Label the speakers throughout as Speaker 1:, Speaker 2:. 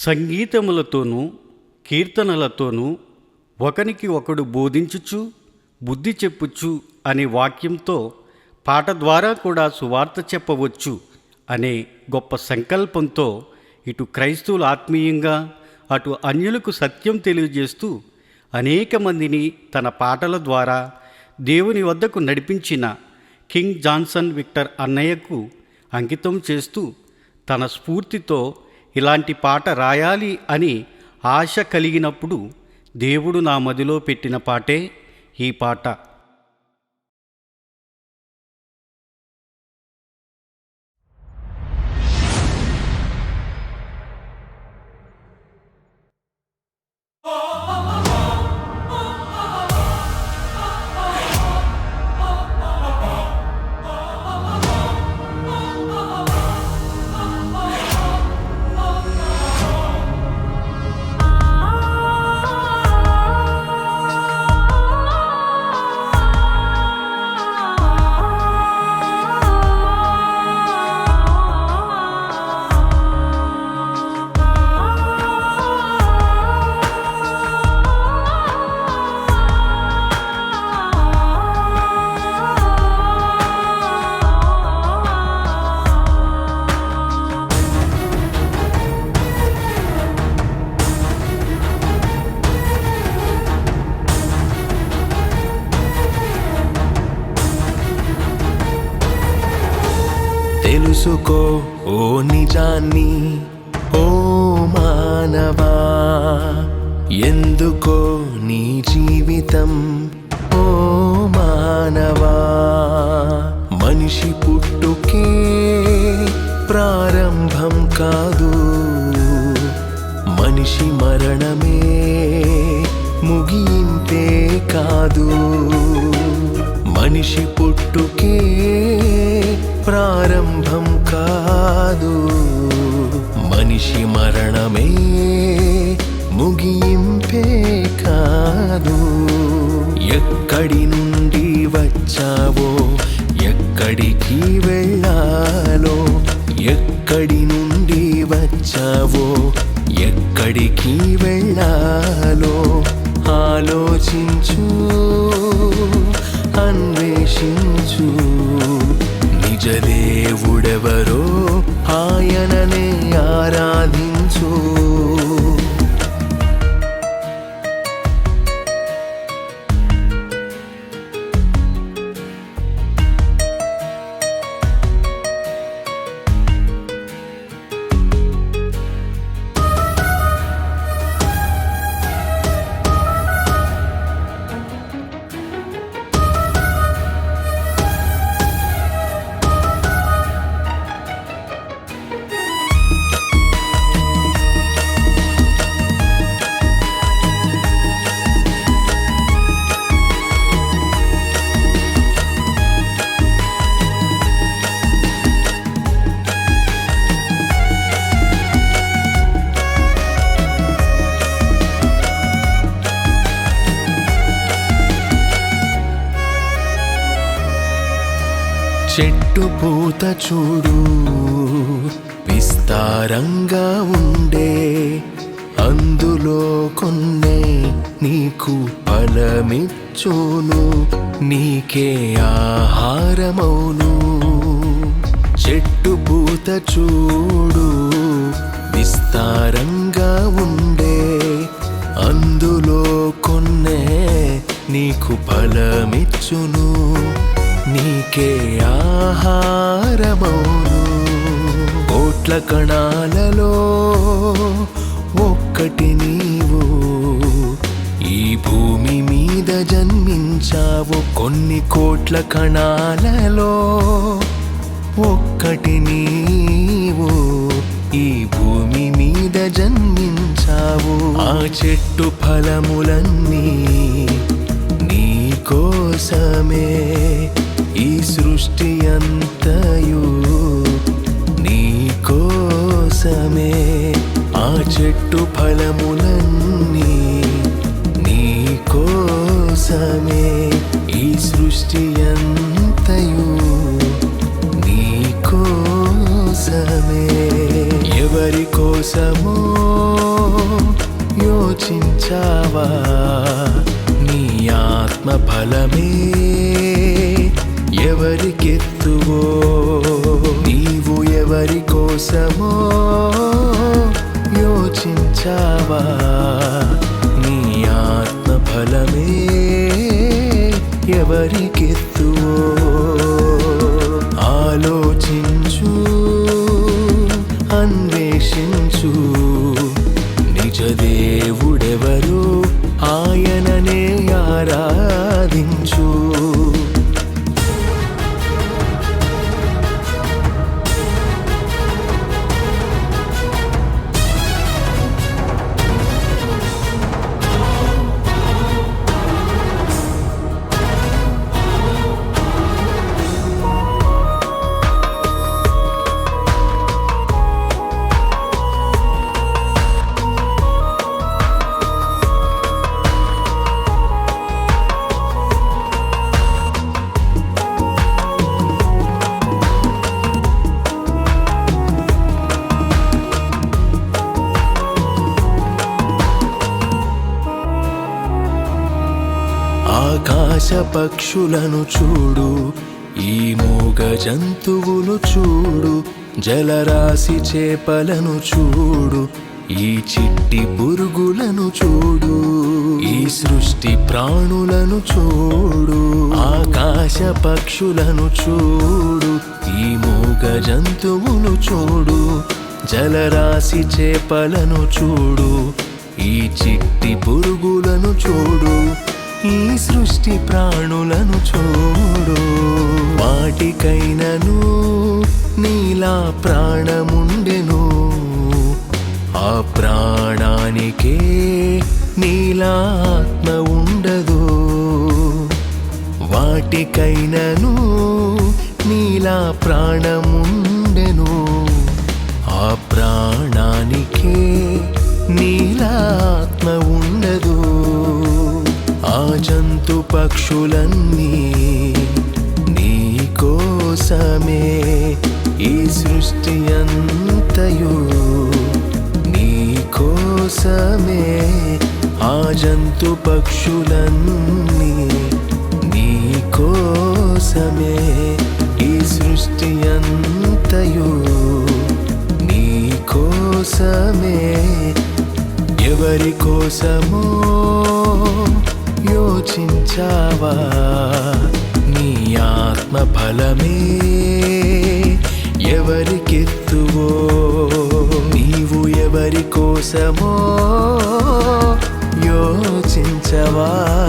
Speaker 1: సంగీతములతోనూ కీర్తనలతోనూ ఒకనికి ఒకడు బోధించుచు బుద్ధి చెప్పుచు అనే వాక్యంతో పాట ద్వారా కూడా సువార్త చెప్పవచ్చు అనే గొప్ప సంకల్పంతో ఇటు క్రైస్తవులు ఆత్మీయంగా అటు అన్యులకు సత్యం తెలియజేస్తూ అనేక మందిని తన పాటల ద్వారా దేవుని వద్దకు నడిపించిన కింగ్ జాన్సన్ విక్టర్ అన్నయ్యకు అంకితం చేస్తూ తన స్ఫూర్తితో ఇలాంటి పాట రాయాలి అని ఆశ కలిగినప్పుడు దేవుడు నా మదిలో పెట్టిన పాటే ఈ పాట.
Speaker 2: తెలుసుకో ఓ నిజాన్ని ఓ మానవా. ఎందుకో నీ జీవితం ఓ మానవా. మనిషి పుట్టుకే ప్రారంభం కాదు. మనిషి మరణమే ముగింపే కాదు. మనిషి పుట్టుకే ప్రారంభం కాదు. మనిషి మరణమే ముగింపే కాదు. ఎక్కడి నుండి వచ్చావో ఎక్కడికి వెళ్ళాలో ఎక్కడి నుండి వచ్చావో ఎక్కడికి వెళ్ళాలో ఆలోచించు. పూత చూడు. విస్తారంగా ఉండే అందులో కొన్నే నీకు ఫలమిచ్చును. నీకే ఆహారమౌను. చెట్టు పూత చూడు. విస్తారంగా ఉండే అందులో కొన్నే నీకు ఫలమిచ్చును. నీకే ఆహారమౌను. కోట్ల కణాలలో ఒక్కటి నీవు. ఈ భూమి మీద జన్మించావు. కొన్ని కోట్ల కణాలలో ఒక్కటి నీవు. ఈ భూమి మీద జన్మించావు. ఆ చెట్టు ఫలములన్నీ నీ కోసమే. ఈ సృష్టి అంతయు నీ కోసమే ఆ చెట్టు ఫలములన్నీ నీ కోసమే ఈ సృష్టి అంతయు నీ కోసమే. ఎవరి కోసమో యోచించావా? నీ ఆత్మ ఫలమే ఎవరికెత్తువో? నీవు ఎవరి కోసమో యోచించావా? నీ ఆత్మ ఫలమే ఎవరికెత్తు ఆకాశ పక్షులను చూడు ఈ మూగ జంతువులు చూడు జలరాశి చేపలను చూడు ఈ చిట్టి పురుగులను చూడు ఈ సృష్టి ప్రాణులను చూడు ఆకాశ పక్షులను చూడు ఈ మూగ జంతువులు చూడు జలరాశి చేపలను చూడు ఈ చిట్టి పురుగులను చూడు. ఈ సృష్టి ప్రాణులను చూడు. వాటికైనను నీలా ప్రాణముండెను. ఆ ప్రాణానికే నీలా ఆత్మ ఉండదు. వాటికైనను నీలా ప్రాణముండెను. ఆ ప్రాణానికే నీలా ఆత్మ ఉండదు జంతు పక్షులన్నీ నీ కోసమే ఈ సృష్టి అంతయు నీ కోసమే ఆ జంతు పక్షులన్నీ నీ కోసమే ఈ సృష్టి అంతయు నీ కోసమే ఎవరి కోసమో యోచించావా? నీ ఆత్మ ఫలమే ఎవరికెత్తువో? నీవు ఎవరి కోసమో యోచించవా?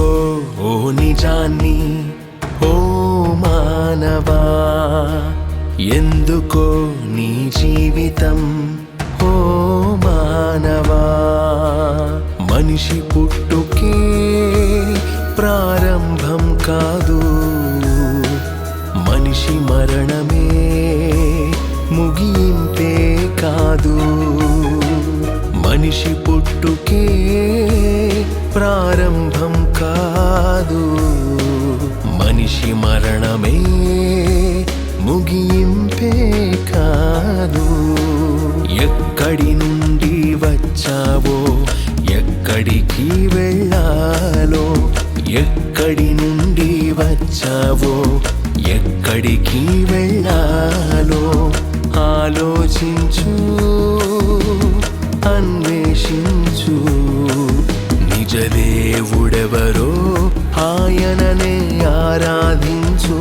Speaker 2: తెలుసుకో ఓ నిజాన్ని ఓ మానవా ఎందుకో నీ జీవితం ఓ మానవా. మనిషి పుట్టుకే ప్రారంభం కాదు మనిషి మరణమే ముగింపే కాదు. మనిషి పుట్టుకే ప్రారంభం కాదు. మనిషి మరణమే ముగింపే కాదు. ఎక్కడి నుండి వచ్చావో ఎక్కడికి వెళ్ళాలో ఎక్కడి నుండి వచ్చావో ఎక్కడికి వెళ్ళాలో ఆలోచించు. అన్వేషించు ఎవరో ఆయననే ఆరాధించు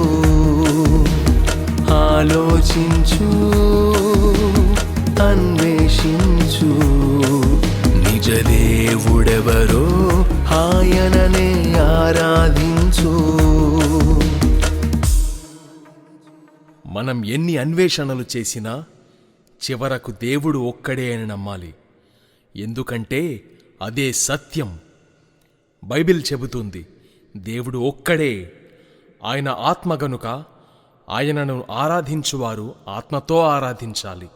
Speaker 2: ఆలోచించు అన్వేషించు. నిజ దేవుడెవరో ఆయననే ఆరాధించు.
Speaker 3: మనం ఎన్ని అన్వేషణలు చేసినా చివరకు దేవుడు ఒక్కడే అని నమ్మాలి. ఎందుకంటే అదే సత్యం. బైబిల్ చెబుతుంది దేవుడు ఒక్కడే. ఆయన ఆత్మ గనుక
Speaker 2: ఆయనను ఆరాధించువారు ఆత్మతో ఆరాధించాలి.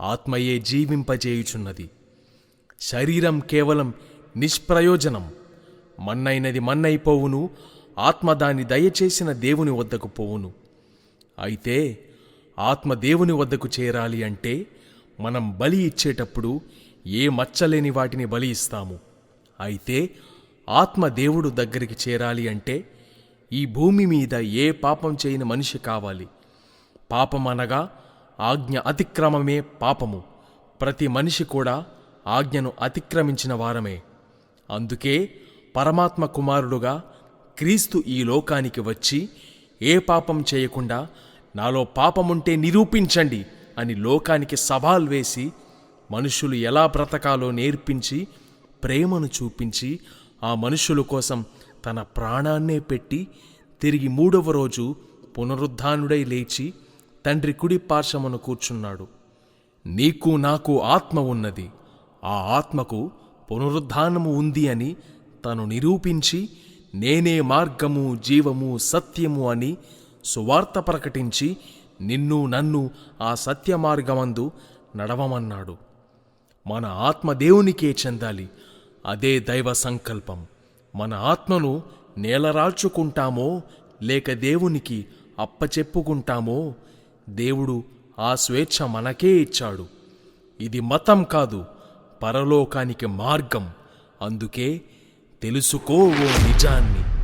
Speaker 2: ఆత్మయే జీవింపజేయుచున్నది. శరీరం కేవలం నిష్ప్రయోజనం. మన్నైనది మన్నైపోవును ఆత్మ దాన్ని దయచేసిన దేవుని వద్దకు పోవును. అయితే ఆత్మ దేవుని వద్దకు చేరాలి అంటే మనం బలి ఇచ్చేటప్పుడు ఏ మచ్చలేని వాటిని బలి ఇస్తాము. అయితే ఆత్మ దేవుడు దగ్గరికి చేరాలి అంటే ఈ భూమి మీద ఏ పాపం చేయని మనిషి కావాలి. పాపం అనగా ఆజ్ఞ అతిక్రమమే పాపము. ప్రతి మనిషి కూడా ఆజ్ఞను అతిక్రమించిన వారమే. అందుకే పరమాత్మ కుమారుడుగా క్రీస్తు ఈ లోకానికి వచ్చి ఏ పాపం చేయకుండా నాలో పాపముంటే నిరూపించండి అని లోకానికి సవాల్ వేసి మనుషులు ఎలా బ్రతకాలో నేర్పించి ప్రేమను చూపించి ఆ మనుషుల కోసం తన ప్రాణాన్నే పెట్టి తిరిగి మూడవ రోజు పునరుద్ధానుడై లేచి తండ్రి కుడి పార్శ్వమును కూర్చున్నాడు. నీకు నాకు ఆత్మ ఉన్నది. ఆ ఆత్మకు పునరుద్ధానము ఉంది అని తను నిరూపించి నేనే మార్గము జీవము సత్యము అని సువార్త ప్రకటించి నిన్ను నన్ను ఆ సత్య మార్గమందు నడవమన్నాడు. మన ఆత్మ దేవునికే చెందాలి. అదే దైవ సంకల్పం. మన ఆత్మను నేలరాల్చుకుంటామో లేక దేవునికి అప్పచెప్పుకుంటామో దేవుడు ఆ స్వేచ్ఛ మనకే ఇచ్చాడు. ఇది మతం కాదు పరలోకానికి మార్గం. అందుకే తెలుసుకో ఓ నిజాన్ని.